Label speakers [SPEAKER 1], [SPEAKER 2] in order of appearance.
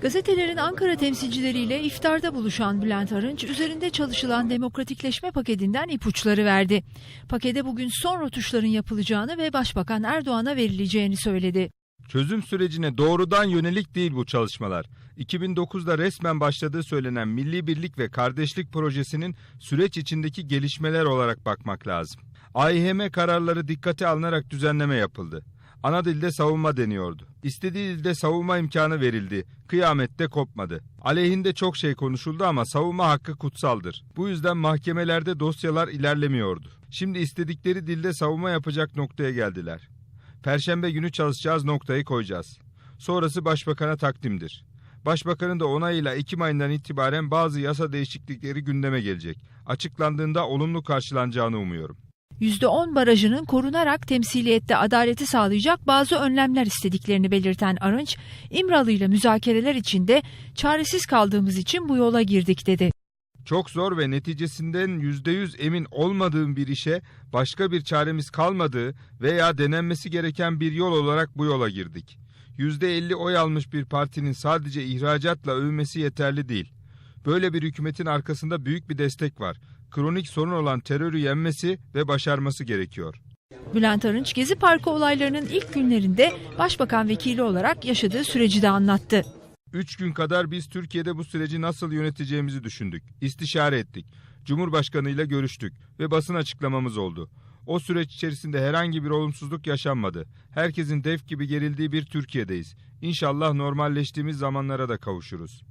[SPEAKER 1] Gazetelerin Ankara temsilcileriyle iftarda buluşan Bülent Arınç, üzerinde çalışılan demokratikleşme paketinden ipuçları verdi. Pakete bugün son rotuşların yapılacağını ve Başbakan Erdoğan'a verileceğini söyledi.
[SPEAKER 2] Çözüm sürecine doğrudan yönelik değil bu çalışmalar. 2009'da resmen başladığı söylenen Milli Birlik ve Kardeşlik Projesi'nin süreç içindeki gelişmeler olarak bakmak lazım. AİHM kararları dikkate alınarak düzenleme yapıldı. Ana dilde savunma deniyordu. İstediği dilde savunma imkanı verildi. Kıyamette kopmadı. Aleyhinde çok şey konuşuldu ama savunma hakkı kutsaldır. Bu yüzden mahkemelerde dosyalar ilerlemiyordu. Şimdi istedikleri dilde savunma yapacak noktaya geldiler. Perşembe günü çalışacağız noktayı koyacağız. Sonrası başbakana takdimdir. Başbakanın da onayıyla Ekim ayından itibaren bazı yasa değişiklikleri gündeme gelecek. Açıklandığında olumlu karşılanacağını umuyorum.
[SPEAKER 1] %10 barajının korunarak temsiliyette adaleti sağlayacak bazı önlemler istediklerini belirten Arınç, İmralı ile müzakereler içinde çaresiz kaldığımız için bu yola girdik dedi.
[SPEAKER 2] Çok zor ve neticesinden %100 emin olmadığım bir işe başka bir çaremiz kalmadığı veya denenmesi gereken bir yol olarak bu yola girdik. %50 oy almış bir partinin sadece ihracatla övünmesi yeterli değil. Böyle bir hükümetin arkasında büyük bir destek var. Kronik sorun olan terörü yenmesi ve başarması gerekiyor.
[SPEAKER 1] Bülent Arınç, Gezi Parkı olaylarının ilk günlerinde Başbakan Vekili olarak yaşadığı süreci de anlattı.
[SPEAKER 2] Üç gün kadar biz Türkiye'de bu süreci nasıl yöneteceğimizi düşündük. İstişare ettik. Cumhurbaşkanı ile görüştük ve basın açıklamamız oldu. O süreç içerisinde herhangi bir olumsuzluk yaşanmadı. Herkesin def gibi gerildiği bir Türkiye'deyiz. İnşallah normalleştiğimiz zamanlara da kavuşuruz.